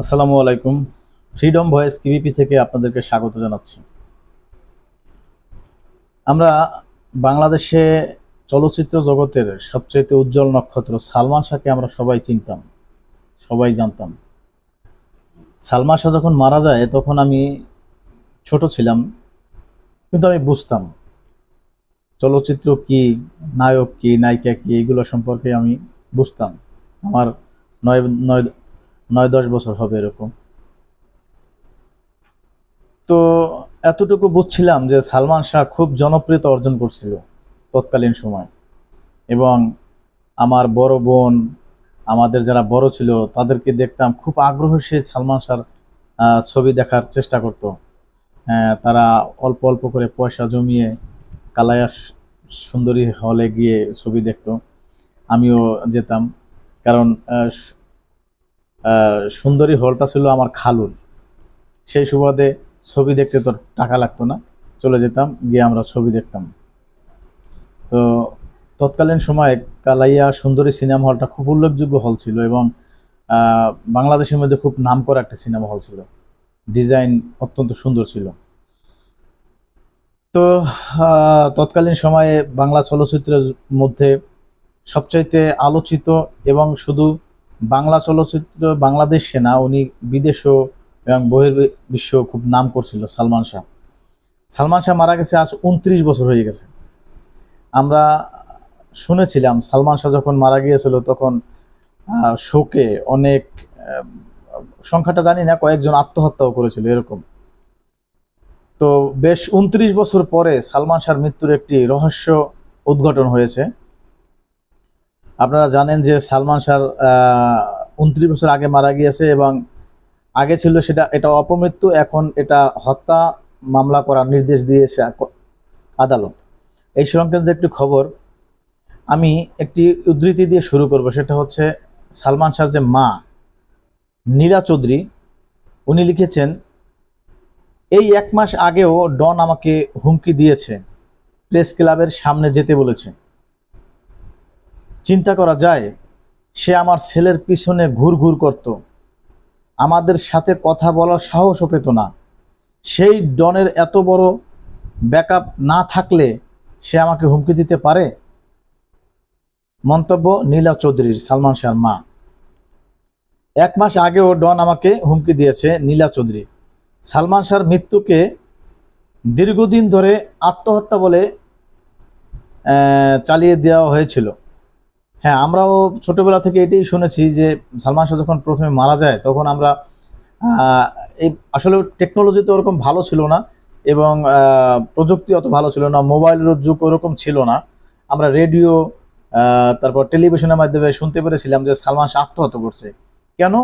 আসসালামু আলাইকুম। Freedom voice কিবিপি থেকে আপনাদেরকে স্বাগত জানাচ্ছি। আমরা বাংলাদেশে চলচ্চিত্র জগতের সবচেয়ে উজ্জ্বল নক্ষত্র সালমান শাহকে আমরা সবাই চিনতাম, সবাই জানতাম। সালমান শাহ যখন মারা যায়, তখন আমি ছোট ছিলাম, কিন্তু আমি বুঝতাম চলচ্চিত্র কি, নায়ক কি, নায়িকা কি, এগুলো সম্পর্কে আমি বুঝতাম। আমার নয় নয় নয় দশ বছর হবে এরকম। তো এতটুকু বুঝছিলাম যে সালমান শাহ খুব জনপ্রিয়তা অর্জন করছিল তৎকালীন সময়। এবং আমার বড় বোন, আমাদের যারা বড় ছিল, তাদেরকে দেখতাম খুব আগ্রহ সে সালমান শাহর ছবি দেখার চেষ্টা করতো। তারা অল্প অল্প করে পয়সা জমিয়ে কালায়া সুন্দরী হলে গিয়ে ছবি দেখত। আমিও যেতাম। কারণ সুন্দরী হলটা ছিল আমার খালুর। সেই সুবাদে ছবি দেখতে তো টাকা লাগতো না। চলে যেতাম, গিয়ে আমরা ছবি দেখতাম। তো তৎকালীন সময়ে কালাইয়া সুন্দরী সিনেমা হলটা খুব উল্লেখযোগ্য হল ছিল এবং বাংলাদেশের মধ্যে খুব নামকরা একটা সিনেমা হল ছিল। ডিজাইন অত্যন্ত সুন্দর ছিল। তো তৎকালীন সময়ে বাংলা চলচ্চিত্রের মধ্যে সবচাইতে আলোচিত এবং শুধু বাংলা চলচ্চিত্র, বাংলাদেশে না উনি বিদেশও এবং বহির্বিশ্ব খুব নাম করছিল, সালমান শাহ। সালমান শাহ মারা গেছে আজ উনত্রিশ বছর হয়ে গেছে। আমরা শুনেছিলাম, সালমান শাহ যখন মারা গিয়েছিল তখন শোকে অনেক সংখ্যাটা জানি না, কয়েকজন আত্মহত্যাও করেছিল এরকম। তো বেশ উনত্রিশ বছর পরে সালমান শাহর মৃত্যুর একটি রহস্য উদ্ঘাটন হয়েছে। আপনারা জানেন যে সালমান শাহ উনত্রিশ বছর আগে মারা গিয়েছে এবং আগে ছিল সেটা, এটা অপমৃত্যু, এখন এটা হত্যা মামলা করার নির্দেশ দিয়েছে আদালত। এই সংক্রান্ত একটি খবর আমি একটি উদ্ধৃতি দিয়ে শুরু করব, সেটা হচ্ছে সালমান শাহর যে মা নীরা চৌধুরী, উনি লিখেছেন, এই এক মাস আগেও ডন আমাকে হুমকি দিয়েছে, প্রেস ক্লাবের সামনে যেতে বলেছে। চিন্তা করা যায়, সে আমার ছেলের পিছনে ঘুর ঘুর করত। আমাদের সাথে কথা বলার সাহসও পেত না। সেই ডনের এত বড় ব্যাকআপ না থাকলে সে আমাকে হুমকি দিতে পারে? মন্তব্য নীলা চৌধুরীর, সালমান শাহর মা। এক মাস আগেও ডন আমাকে হুমকি দিয়েছে নীলা চৌধুরী। সালমান শাহর মৃত্যুকে দীর্ঘদিন ধরে আত্মহত্যা বলে চালিয়ে দেওয়া হয়েছিল। হ্যাঁ আমরাও ছোটবেলা থেকে এটাই শুনেছি যে সালমান শাহ যখন প্রথমে মারা যায়, তখন আমরা এই আসলে টেকনোলজি তো ওরকম ভালো ছিল না এবং প্রযুক্তি অত ভালো ছিল না মোবাইলের যুগ ওরকম ছিল না। আমরা রেডিও তারপর টেলিভিশনের মাধ্যমে শুনতে পেরেছিলাম যে সালমান শাহ আত্মহত্যা করছে। কেন?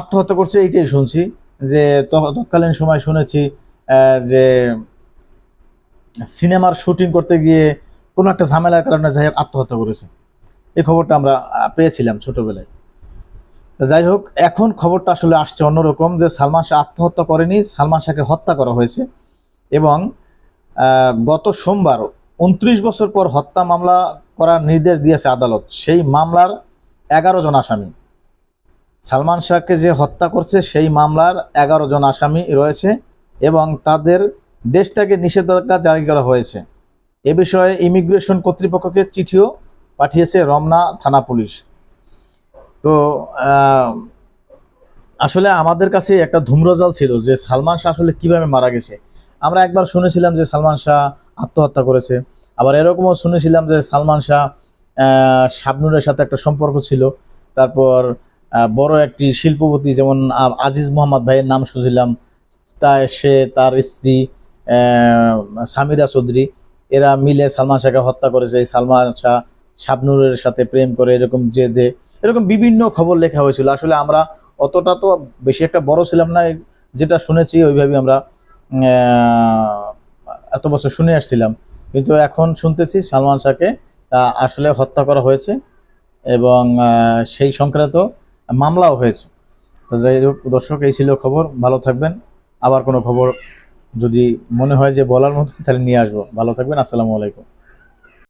আত্মহত্যা করছে এইটাই শুনছি যে তৎকালীন সময় শুনেছি যে সিনেমার শুটিং করতে গিয়ে কোনো একটা ঝামেলার কারণে যাই আত্মহত্যা করেছে। এই খবরটা আমরা পেয়েছিলাম ছোটবেলায়। যাই হোক, এখন খবরটা আসলে আসছে অন্যরকম যে সালমান শাহ আত্মহত্যা করেনি, সালমান শাহকে হত্যা করা হয়েছে এবং গত সোমবার উনত্রিশ বছর পর হত্যা মামলা করার নির্দেশ দিয়েছে আদালত। সেই মামলার এগারো জন আসামি। সালমান শাহকে যে হত্যা করছে, সেই মামলার এগারো জন আসামি রয়েছে এবং তাদের দেশটাকে নিষেধাজ্ঞা জারি করা হয়েছে। এ বিষয়ে ইমিগ্রেশন কর্তৃপক্ষকে চিঠিও পাঠিয়েছে রমনা থানা পুলিশ। তো আসলে আমাদের কাছে একটা ধূম্রজাল ছিল যে সালমান শাহ আসলে কীভাবে মারা গেছে। আমরা একবার শুনেছিলাম যে সালমান শাহ আত্মহত্যা করেছে। আবার এরকমও শুনেছিলাম যে সালমান শাহ শাবনুরের সাথে একটা সম্পর্ক ছিল। তারপর বড় একটি শিল্পপতি যেমন আজিজ মোহাম্মদ ভাইয়ের নাম শুনছিলাম। তা সে তার স্ত্রী সামিরা চৌধুরী, এরা মিলে সালমান শাহকে হত্যা করেছে। এই সালমান শাহ শাবনুরের সাথে প্রেম করে, এরকম জেদে, এরকম বিভিন্ন খবর লেখা হয়েছিল। আসলে আমরা অতটা তো বেশি একটা বড় ছিলাম না, যেটা শুনেছি ওইভাবে আমরা এত বছর শুনে আসছিলাম। কিন্তু এখন শুনতেছি সালমান শাহকে আসলে হত্যা করা হয়েছে এবং সেই সংক্রান্ত মামলাও হয়েছে। যাই হোক, দর্শক, এই ছিল খবর, ভালো থাকবেন। আবার কোনো খবর যদি মনে হয় যে বলার মতো, তাহলে নিয়ে আসব। ভালো থাকবেন, আসসালামু আলাইকুম।